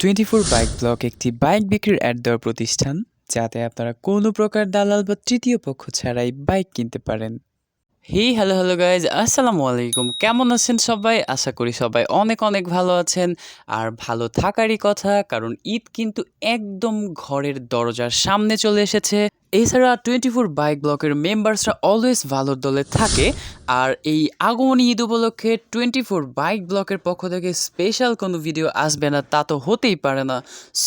Twenty four bike block একটি bike বিক্রির ad দেওয়ার প্রতিষ্ঠান, যাতে আপনারা কোনো প্রকার দালাল বা তৃতীয় পক্ষ ছাড়াই বাইক কিনতে পারেন। হে হ্যালো হ্যালো গাইজ আসসালামু আলাইকুম কেমন আছেন সবাই? আশা করি সবাই অনেক অনেক ভালো আছেন। আর ভালো থাকারই কথা, কারণ ঈদ কিন্তু একদম ঘরের দরজার সামনে চলে এসেছে। এছাড়া টোয়েন্টি ফোর বাইক ব্লকের মেম্বার্সরা অলওয়েজ ভালো দলে থাকে। আর এই আগমনী ঈদ উপলক্ষে টোয়েন্টি ফোর বাইক ব্লকের পক্ষ থেকে স্পেশাল কোনো ভিডিও আসবে না, তা তো হতেই পারে না।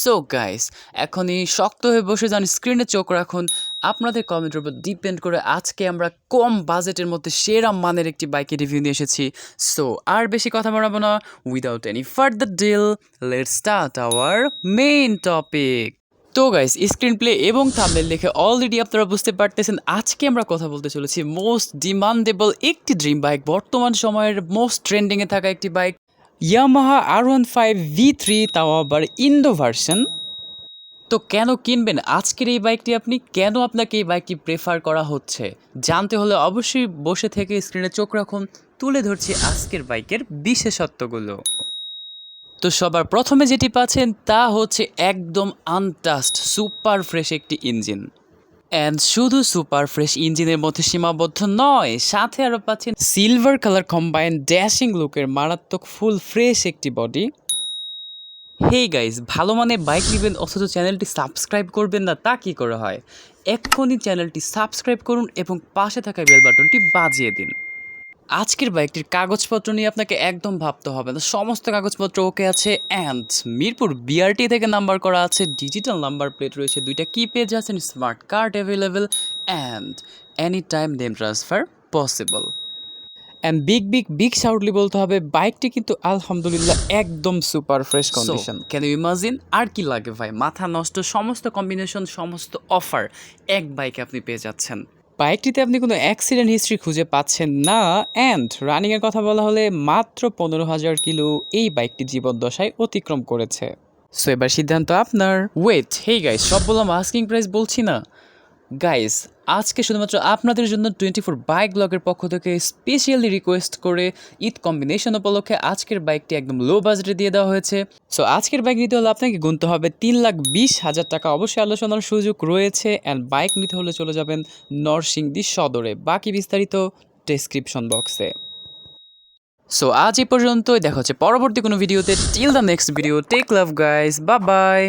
সো গাইস এখনই শক্ত হয়ে বসে যান স্ক্রিনে চোখ রাখুন। আপনাদের কমেন্টের উপর ডিপেন্ড করে আজকে আমরা কম বাজেটের মধ্যে সেরা মানের একটি বাইকের রিভিউ নিয়ে এসেছি। সো আর বেশি কথা বাড়াবো না। Without any further delay let start our main topic তো গাইস স্ক্রিন প্লে এবং থাম্বনেল দেখে অলরেডি আপনারা বুঝতে পারতেছেন আজকে আমরা কথা বলতে চলেছি মোস্ট ডিমান্ডেবল একটি ড্রিম বাইক বর্তমান সময়ের মোস্ট ট্রেন্ডিংয়ে থাকা একটি bike Yamaha R one five V three তাও আবার ইন্দো ভার্সন তো কেন কিনবেন? আজকের এই বাইকটি আপনি কেন আপনাকে এই বাইকটি প্রেফার করা হচ্ছে? জানতে হলে অবশ্যই বসে থেকে স্ক্রিনে চোখ রাখুন। তুলে ধরছি আজকের বাইকের বিশেষত্বগুলো। তো সবার প্রথমে যেটি পাচ্ছেন তা হচ্ছে একদম আনটাস্ট সুপার ফ্রেশ একটি ইঞ্জিন অ্যান্ড শুধু সুপার ফ্রেশ ইঞ্জিনের মধ্যে সীমাবদ্ধ নয়, সাথে আরও পাচ্ছেন সিলভার কালার কম্বাইন ড্যাশিং লুকের মারাত্মক ফুল ফ্রেশ একটি বডি হেই গাইজ ভালো মানে বাইক নেবেন অথচ চ্যানেলটি সাবস্ক্রাইব করবেন না, তা কী করে হয়? এক্ষুনি চ্যানেলটি সাবস্ক্রাইব করুন এবং পাশে থাকা বেল বাটনটি বাজিয়ে দিন। আজকের বাইকটির কাগজপত্র নিয়ে আপনাকে একদম ভাবতে হবে না। সমস্ত কাগজপত্র ওকে আছে অ্যান্ড মিরপুর বিআরটি থেকে নাম্বার করা আছে ডিজিটাল নাম্বার প্লেট রয়েছে, দুইটা কি পেজ আছেন smart card available and any time name transfer possible big big big shoutly বলতে হবে বাইকটি কিন্তু আলহামদুলিল্লাহ একদম super fresh condition can you imagine আর কি লাগে ভাই? মাথা নষ্ট সমস্ত কম্বিনেশন সমস্ত অফার এক বাইকে আপনি পেয়ে যাচ্ছেন। বাইকটিতে আপনি কোনো অ্যাক্সিডেন্ট হিস্ট্রি খুঁজে পাচ্ছেন না অ্যান্ড রানিংয়ের কথা বলা হলে মাত্র পনেরো হাজার কিলো এই বাইকটি জীবদ্দশায় অতিক্রম করেছে। সো এবার সিদ্ধান্ত আপনার। ওয়েট হেই গাইস সব বললাম আস্কিং প্রাইস বলছি না। গাইস আজকে শুধুমাত্র আপনাদের জন্য টোয়েন্টি ফোর বাইক ব্লগের পক্ষ থেকে স্পেশালি রিকোয়েস্ট করে ঈদ কম্বিনেশন উপলক্ষে আজকের বাইকটি একদম লো বাজেটে দিয়ে দেওয়া হয়েছে। সো আজকের বাইক নিতে হলে আপনাকে গুনতে হবে তিন লাখ বিশ হাজার টাকা। অবশ্যই আলোচনার সুযোগ রয়েছে অ্যান্ড বাইক নিতে হলে চলে যাবেন নরসিংদী সদরে। বাকি বিস্তারিত ডেসক্রিপশন বক্সে সো আজ এই পর্যন্তই। দেখা হচ্ছে পরবর্তী কোনো ভিডিওতে। Till the next video take love guys বা বাই